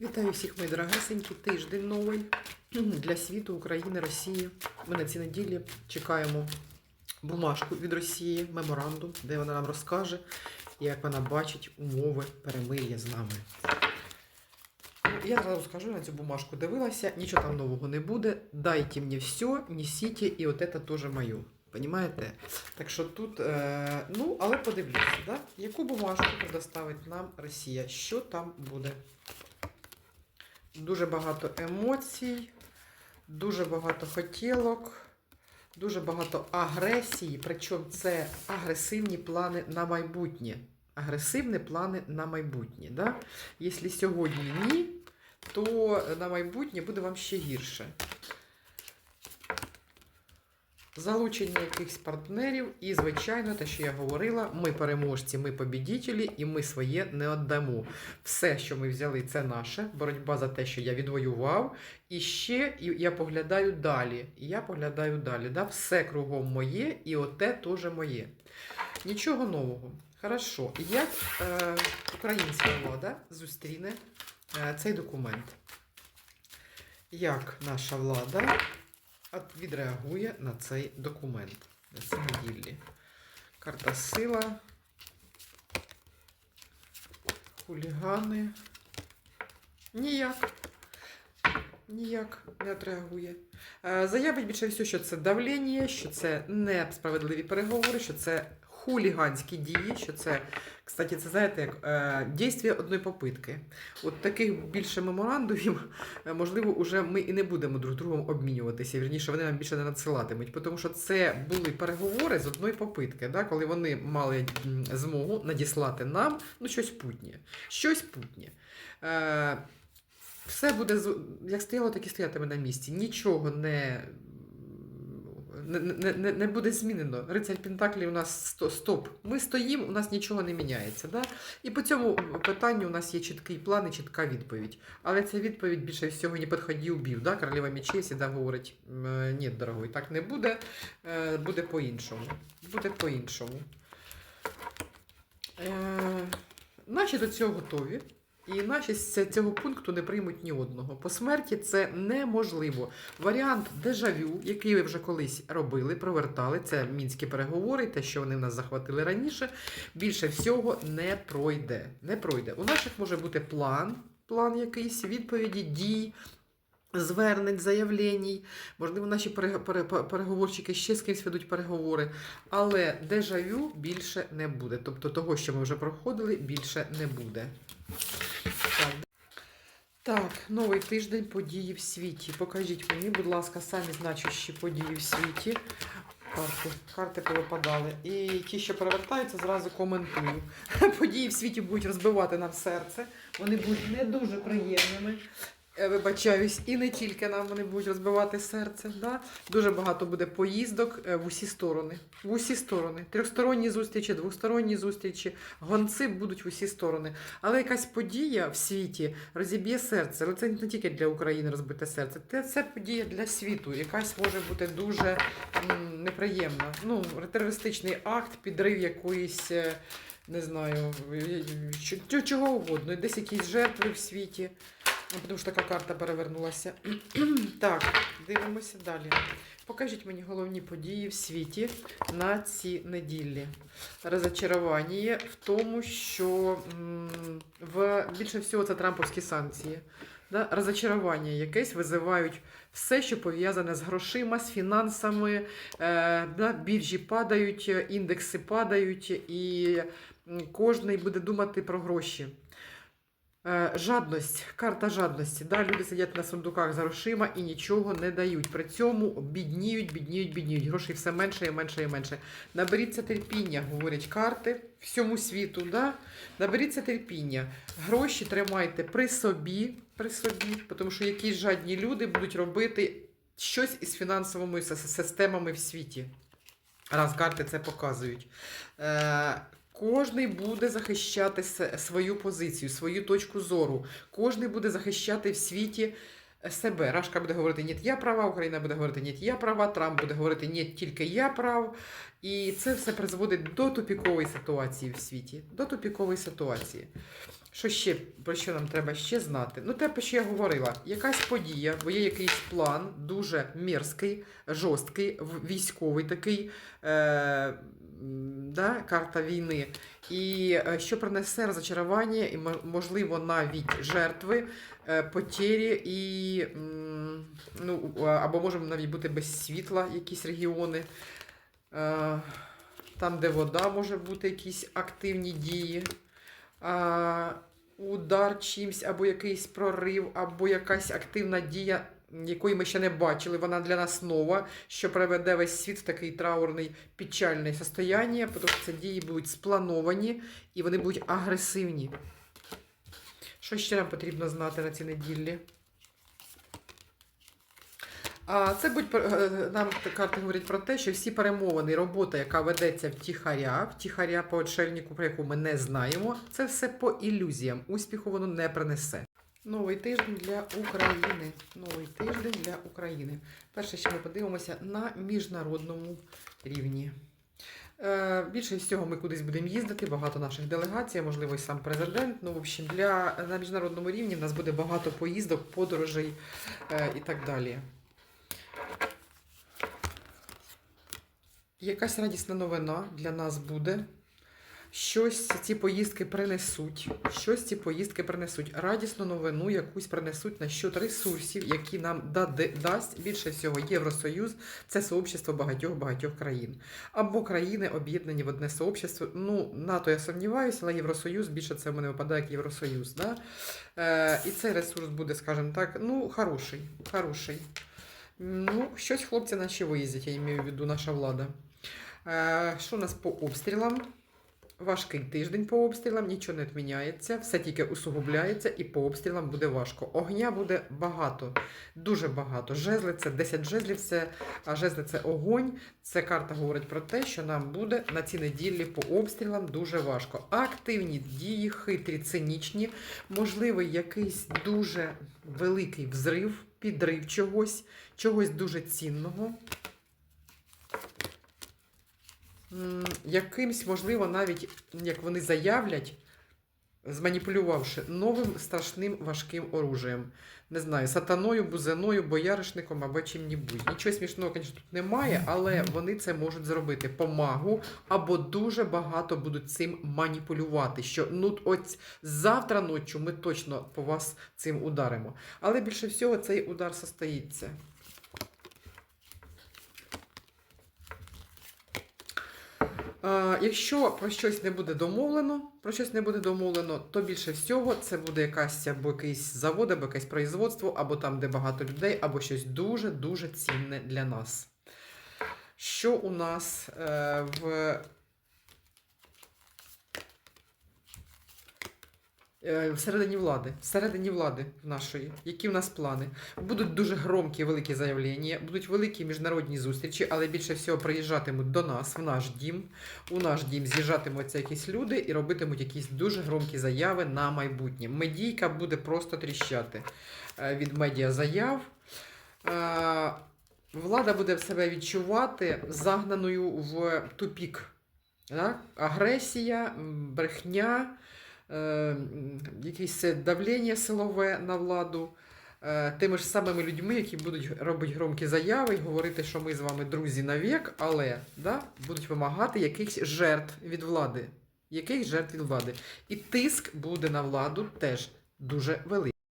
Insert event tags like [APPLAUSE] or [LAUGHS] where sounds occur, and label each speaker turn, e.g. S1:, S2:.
S1: Вітаю всіх, мої дорогесенькі. Тиждень новий для світу, України, Росії. Ми на цій неділі чекаємо бумажку від Росії, меморандум, де вона нам розкаже, як вона бачить умови перемир'я з нами. Ну, Я зразу скажу, на цю бумажку дивилася, нічого там нового не буде. Дайте мені все, несіть, і от це теж моє. Понімаєте? Так що тут, е, ну, але подивлюся, да? яку бумажку предоставить нам Росія, що там буде. Дуже багато емоцій, дуже багато хотілок, дуже багато агресії. Причому це агресивні плани на майбутнє. Агресивні плани на майбутнє. Да? Якщо сьогодні ні, то на майбутнє буде вам ще гірше. Залучення якихось партнерів, і, звичайно, те, що я говорила, ми переможці, ми побідітелі, і ми своє не віддамо. Все, що ми взяли, це наше. Боротьба за те, що я відвоював. І ще і я поглядаю далі. І я поглядаю далі. Да? Все кругом моє, і оте теж моє. Нічого нового. Хорошо. Як е, українська влада зустріне е, цей документ? Як наша влада відреагує на цей документ на цій неділі? Карта сила. Хулігани. Ніяк. Ніяк не відреагує. Е, Заявить більше все, що це давлення, що це несправедливі переговори, що це хуліганські дії, що це, кстати, це знаєте, як е, дійстві одної попитки. От таких більше меморандумів, е, можливо, уже ми і не будемо друг другом обмінюватися. Вірніше, вони нам більше не надсилатимуть, тому що це були переговори з одної попитки, да, коли вони мали змогу надіслати нам ну, щось путнє. Щось путнє. Е, все буде як стояло, так і стоятиме на місці. Нічого не, не, не, не- буде змінено. Рицарь Пентаклі у нас стоп. Ми стоїмо, у нас нічого не міняється. Да? І по цьому питанню у нас є чіткий план і чітка відповідь. Але ця відповідь більше всього не підході убив. Да? Королева мечей завжди говорить: ні, дорогой, так не буде. Е, Буде по-іншому. Буде по-іншому. Е, Наші до цього готові. І наші з цього пункту не приймуть ні одного. По смерті це неможливо. Варіант дежавю, який ви вже колись робили, провертали, це мінські переговори, те, що вони в нас захватили раніше, більше всього не пройде. Не пройде. У наших може бути план, план якийсь, відповіді, дій. Звернень, заявлень, можливо, наші перег- пере- пере- переговорщики ще з кимось ведуть переговори, але дежавю більше не буде. Тобто того, що ми вже проходили, більше не буде. Так. Так, новий тиждень події в світі. Покажіть мені, будь ласка, самі значущі події в світі. Карти, карти повипадали. І ті, що перевертаються, зразу коментую. [LAUGHS] Події в світі будуть розбивати нам серце. Вони будуть не дуже приємними. Е, Вибачаюсь, і не тільки нам вони будуть розбивати серце. Да? Дуже багато буде поїздок е, в усі сторони. В усі сторони. Трьохсторонні зустрічі, двосторонні зустрічі, гонці будуть в усі сторони. Але якась подія в світі розіб'є серце. Але це не тільки для України розбите серце. Це, подія для світу. Якась може бути дуже неприємна. Ну, терористичний акт, підрив якоїсь. е, Не знаю, чого угодно, десь якісь жертви в світі. Ну, тому що така карта перевернулася. [CLEARS THROAT] так, дивимося далі. Покажіть мені головні події в світі на ці неділі. Розочарування в тому, що в більше всього це трамповські санкції. Да? Розочарування якесь визивають все, що пов'язане з грошима, з фінансами. Е, да? Біржі падають, індекси падають, і кожний буде думати про гроші. Е, Жадність, карта жадності. Да? Люди сидять на сундуках за грошима і нічого не дають. При цьому бідніють, бідніють, бідніють. Грошей все менше і менше і менше. Наберіться терпіння, говорять карти всьому світу. Да? Наберіться терпіння. Гроші тримайте при собі, при собі, тому що якісь жадні люди будуть робити щось із фінансовими системами в світі. Раз карти це показують. Е, Кожний буде захищати свою позицію, свою точку зору. Кожний буде захищати в світі себе. Рашка буде говорити ні, я права, Україна буде говорити ні, я права, Трамп буде говорити ні, тільки я прав. І це все призводить до тупікової ситуації в світі. До тупікової ситуації. Що ще, про що нам треба ще знати? Ну, те, про що я говорила, якась подія, бо є якийсь план, дуже мерзкий, жорсткий, військовий такий, е, да, карта війни. І е, що принесе розочарування, і можливо навіть жертви, е, потері і м, ну, або може навіть бути без світла якісь регіони. Е, Там, де вода, може бути якісь активні дії. А, удар чимсь, або якийсь прорив, або якась активна дія, якої ми ще не бачили. Вона для нас нова, що приведе весь світ в такий траурний печальне состояння, тому що ці дії будуть сплановані і вони будуть агресивні. Що ще нам потрібно знати на цій неділі? А це будь е, нам карти говорять про те, що всі перемовини, робота, яка ведеться втіхаря, втіхаря по отшельнику, про яку ми не знаємо, це все по ілюзіям. Успіху воно не принесе. Новий тиждень для України. Новий тиждень для України. Перше, що ми подивимося на міжнародному рівні. Е, більше всього ми кудись будемо їздити, багато наших делегацій, можливо, і сам президент. Ну, в общем, для, на міжнародному рівні в нас буде багато поїздок, подорожей е, і так далі. Якась радісна новина для нас буде. Щось ці поїздки принесуть. Щось ці поїздки принесуть. Радісну новину якусь принесуть на счет ресурсів, які нам дасть більше всього Євросоюз. Це сообщество багатьох-багатьох країн. Або країни об'єднані в одне сообщество. Ну, НАТО я сумніваюся, але Євросоюз більше це в мене випадає як Євросоюз. Да? Е, і цей ресурс буде, скажімо так, ну, хороший. хороший. Ну, щось хлопці наші виїздять, я маю в виду наша влада. Е, що у нас по обстрілам? Важкий тиждень по обстрілам, нічого не відміняється, все тільки усугубляється і по обстрілам буде важко. Огня буде багато, дуже багато. Жезли це 10 жезлів, це, а жезли це огонь. Це карта говорить про те, що нам буде на ці неділі по обстрілам дуже важко. Активні дії, хитрі, цинічні, можливий якийсь дуже великий взрив, підрив чогось, чогось дуже цінного. Якимсь, можливо, навіть як вони заявлять, зманіпулювавши новим страшним важким оружієм. Не знаю, сатаною, бузиною, бояришником або чим-небудь. Нічого смішного, звісно, тут немає, але вони це можуть зробити помагу або дуже багато будуть цим маніпулювати. Що ну от завтра ночі ми точно по вас цим ударимо. Але більше всього цей удар состоїться. Якщо про щось не буде домовлено, про щось не буде домовлено, то більше всього це буде якась або якийсь завод, або якесь производство, або там, де багато людей, або щось дуже-дуже цінне для нас. Що у нас е, в Всередині влади, всередині влади нашої, які в нас плани. Будуть дуже громкі великі заявлення, будуть великі міжнародні зустрічі, але більше всього приїжджатимуть до нас, в наш дім. У наш дім з'їжджатимуться якісь люди і робитимуть якісь дуже громкі заяви на майбутнє. Медійка буде просто тріщати е, від медіа заяв. Е, Влада буде себе відчувати загнаною в тупік. Агресія, брехня е, якесь давлення силове на владу, е, тими ж самими людьми, які будуть робити громкі заяви і говорити, що ми з вами друзі навік, але да, будуть вимагати якихось жертв від влади. Яких жертв від влади. І тиск буде на владу теж дуже великий.